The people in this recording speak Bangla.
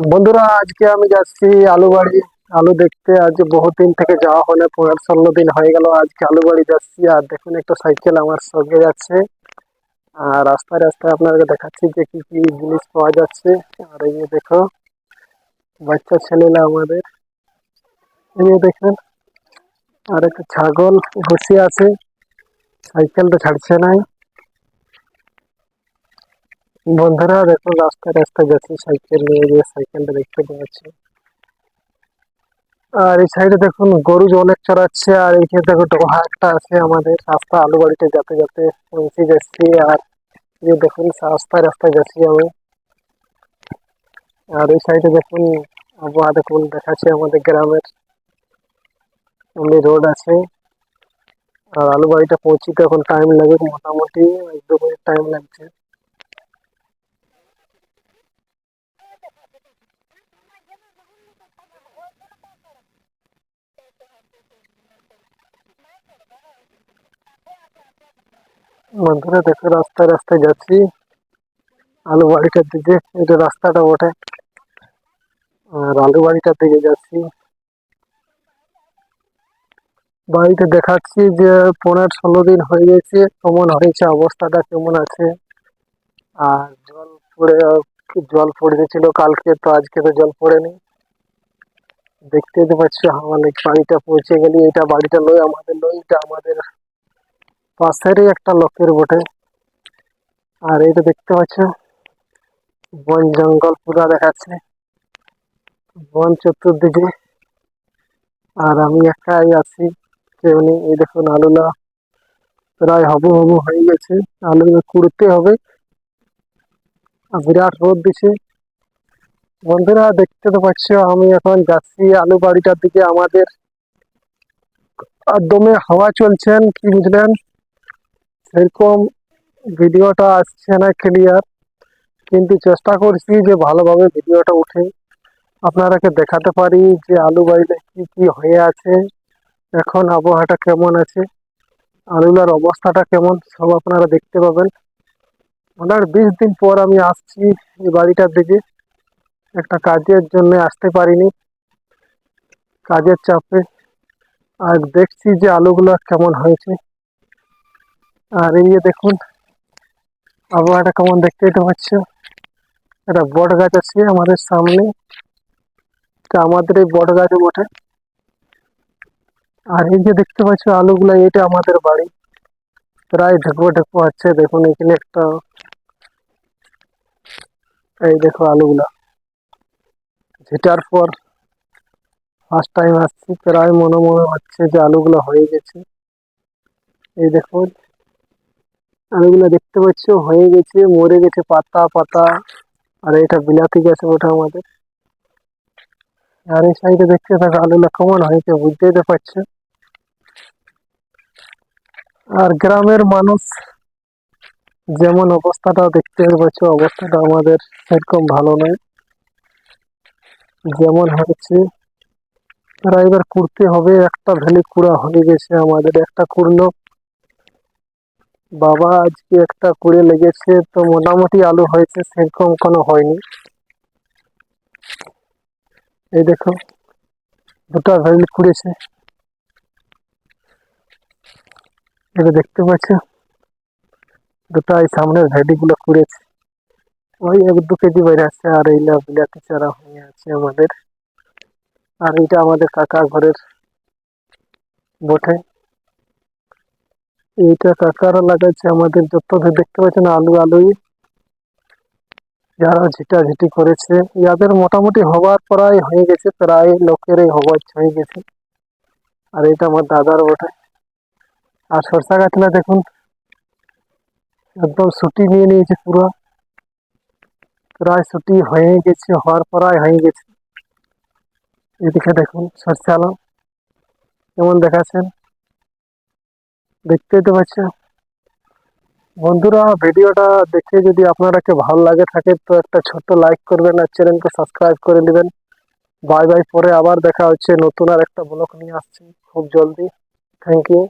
বন্ধুরা, আজকে আমি যাচ্ছি আলু বাড়ি আলু দেখতে আজ বহুত দিন থেকে যাওয়া হলে পনেরো ষোলো দিন হয়ে গেল। আজকে আলু বাড়ি যাচ্ছি আর দেখুন একটা সাইকেল আমার সঙ্গে যাচ্ছে। আর রাস্তায় রাস্তায় আপনাদেরকে দেখাচ্ছি যে কি কি জিনিস পাওয়া যাচ্ছে। আর এই দেখো, বাচ্চা ছেলেরা আমাদের। এই দেখেন, আর একটা ছাগল বসে আছে। সাইকেলটা ছাড়ছে নাই। বন্ধুরা, দেখুন, রাস্তায় রাস্তায় যাচ্ছে, সাইকেল নিয়ে যে সাইকেলটা দেখতে পাচ্ছি। আর এই সাইডে দেখুন, গরু যে অনেক চড়াচ্ছে, আর এইখানে দেখো ডোহা একটা আছে আমাদের, রাস্তা আলু বাড়িতে যাতে যাতে পৌঁছে যাচ্ছি, আর এই দেখুন, রাস্তায় রাস্তায় যাচ্ছি আমি। আর এই সাইডে দেখুন, আবহাওয়া দেখুন, দেখাচ্ছে আমাদের গ্রামের এমনি রোড আছে। আর আলু বাড়িটা পৌঁছিতে এখন টাইম লাগে, মোটামুটি এক দু টাইম লাগছে। বন্ধুরা, দেখো, রাস্তায় রাস্তায় যাচ্ছি। আলু বাড়িটার দিকে এটা রাস্তাটা ওঠে আর আলু বাড়িটার দিকে যাচ্ছি। বাড়িতে দেখাচ্ছি যে পনেরো ষোলো দিন হয়ে গেছে, কেমন হয়েছে অবস্থাটা, কেমন আছে। আর জল পড়ে জল পড়ে কালকে, তো আজকে তো জল পড়েনি। দেখতে তো পাচ্ছ, আমাদের বাড়িটা পৌঁছে গেলি, এটা বাড়িটা লই আমাদের লই এটা আমাদের পাশেরই একটা লোকের বটে। আর এটা দেখতে পাচ্ছ বন জঙ্গল পুরা দেখাচ্ছে। বন চতুর্দিকে। আর আমি একাই আছি, কেউ নেই। এই দেখুন আলুলা প্রায় হবু হবু হয়ে গেছে। আলু কুড়তে হবে। আর বিরাট রোদ দিছে। বন্ধুরা, দেখতে তো পাচ্ছ, আমি এখন যাচ্ছি আলু বাড়িটার দিকে। আমাদের আর দমে হাওয়া চলছেন কি বুঝলেন? সেরকম ভিডিওটা আসছে না ক্লিয়ার কিন্তু চেষ্টা করছি যে ভালোভাবে ভিডিওটা উঠে আপনারাকে দেখাতে পারি যে আলু বাড়িতে কি কি হয়ে আছে, এখন আবহাওয়াটা কেমন আছে আলুলার অবস্থাটা কেমন, সব আপনারা দেখতে পাবেন। ওনার বিশ দিন পর আমি আসছি এই বাড়িটার দিকে, একটা কাজের জন্য আসতে পারিনি, কাজের চাপে। আর দেখছি যে আলুগুলো কেমন হয়েছে। আর এই দেখুন, আবহাওয়াটা কেমন দেখতেই তো পাচ্ছ একটা বট গাছ আছে আমাদের সামনে। এটা আমাদের এই বট গাছ বটে। আর এই যে দেখতে পাচ্ছ আলুগুলো, এটা আমাদের বাড়ি। প্রায় ঢেকুয়া ঢেকুয়া আছে, দেখুন এখানে একটা। এই দেখো আলুগুলা। ঝেটার পর ফার্স্ট টাইম আসছি, প্রায় মনে মনে হচ্ছে যে আলুগুলো হয়ে গেছে। এই দেখুন। আলুগুলো দেখতে পাচ্ছ, হয়ে গেছে, মরে গেছে, পাতা পাতা। আর এটা বিলাতি গেছে ওটা আমাদের। আর এই সাইডে দেখতে থাকো আলুগুলো কেমন হয়েছে, বুঝতেই তো পারছ। আর গ্রামের মানুষ যেমন অবস্থাটা, দেখতে পাচ্ছ, অবস্থাটা আমাদের সেরকম ভালো নয়। যেমন হয়েছে, তারা এবার কুড়তে হবে, একটা ভ্যালি কুড়া হয়ে গেছে আমাদের, একটা কুড়লো বাবা আজকে একটা কুড়ে লেগেছে, তো মোটামুটি আলু হয়েছে, সেরকম কোনো হয়নি। এই দেখো, দুটা ভ্যালি কুড়েছে এটা দেখতে পাচ্ছ? দুটো এই সামনের ভ্যালিগুলো কুড়েছে ওই এক দু কেজি বাইরে আছে, আর এই বিলাতি চারা হয়ে আছে আমাদের। আর এটা আমাদের কাকা ঘরের বটে। এইটা কাকারা লাগাচ্ছে আমাদের যত দেখতে পাচ্ছেন আলু আলুই। যারা ঝিটা ঝিটি করেছে, ইয়াদের মোটামুটি হবার প্রায় হয়ে গেছে, প্রায় লোকেরই হবার হয়ে গেছে। আর এটা আমার দাদার বটে। আর সরষা গাছটা দেখুন, একদম ছুটি নিয়ে নিয়েছে পুরো। প্রায় ছুটি হয়ে গেছে, হওয়ার প্রায় হয়ে গেছে। এদিকে দেখুন সরষে আলম কেমন দেখাচ্ছেন? দেখতেই তো পাচ্ছ বন্ধুরা, ভিডিওটা দেখে যদি আপনারাকে ভালো লাগে থাকে, তো একটা ছোট্ট লাইক করবেন আর চ্যানেলকে সাবস্ক্রাইব করে নেবেন বাই বাই পরে আবার দেখা হচ্ছে নতুন আর একটা ব্লগ নিয়ে আসছি। খুব জলদি। Thank you